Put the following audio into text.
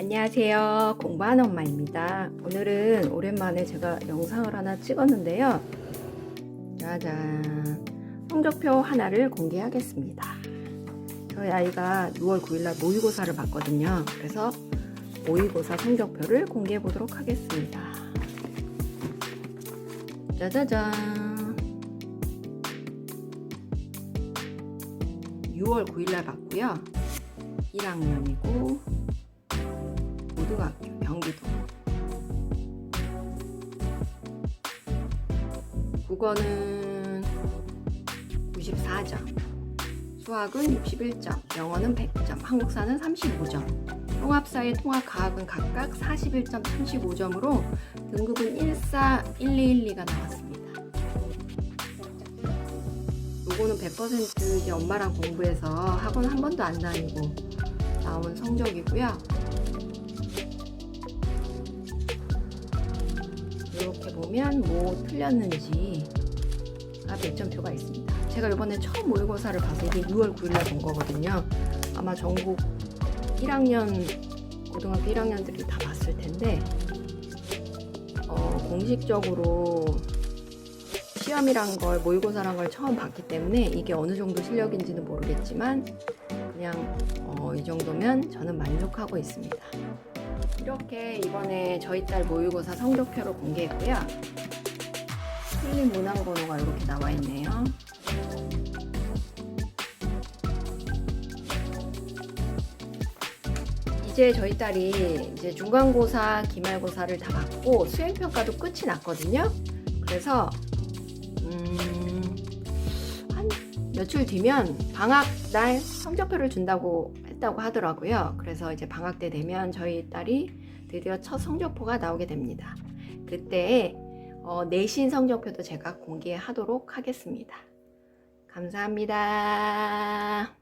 안녕하세요. 공부하는 엄마입니다. 오늘은 오랜만에 제가 영상을 하나 찍었는데요. 짜잔. 성적표 하나를 공개하겠습니다. 저희 아이가 6월 9일날 모의고사를 봤거든요. 그래서 모의고사 성적표를 공개해 보도록 하겠습니다. 짜자잔. 6월 9일날 봤고요. 1학년이고 고등학교 경기도. 국어는 94점 수학은 61점 영어는 100점 한국사는 35점 통합사회 통합과학은 각각 41점 35점으로 등급은 14, 1, 2, 1, 2가 나왔습니다. 요거는 100% 이제 엄마랑 공부해서 학원 한 번도 안 다니고 나온 성적이고요 이렇게 보면 뭐 틀렸는지가 배점표가 있습니다. 제가 이번에 처음 모의고사를 봐서 이게 6월 9일날 본 거거든요. 아마 전국 1학년 고등학교 1학년들이 다 봤을 텐데 어, 공식적으로 시험이란 걸 모의고사란 걸 처음 봤기 때문에 이게 어느 정도 실력인지는 모르겠지만 그냥 어, 이 정도면 저는 만족하고 있습니다. 이렇게 이번에 저희 딸 모의고사 성적표를 공개했고요. 틀린 문항 번호가 이렇게 나와 있네요. 이제 저희 딸이 이제 중간고사, 기말고사를 다 받고 수행평가도 끝이 났거든요. 그래서 음, 한 며칠 뒤면 방학 날 성적표를 준다고 했다고 하더라고요. 그래서 이제 방학 때 되면 저희 딸이 드디어 첫 성적표가 나오게 됩니다. 그때 어, 내신 성적표도 제가 공개하도록 하겠습니다. 감사합니다.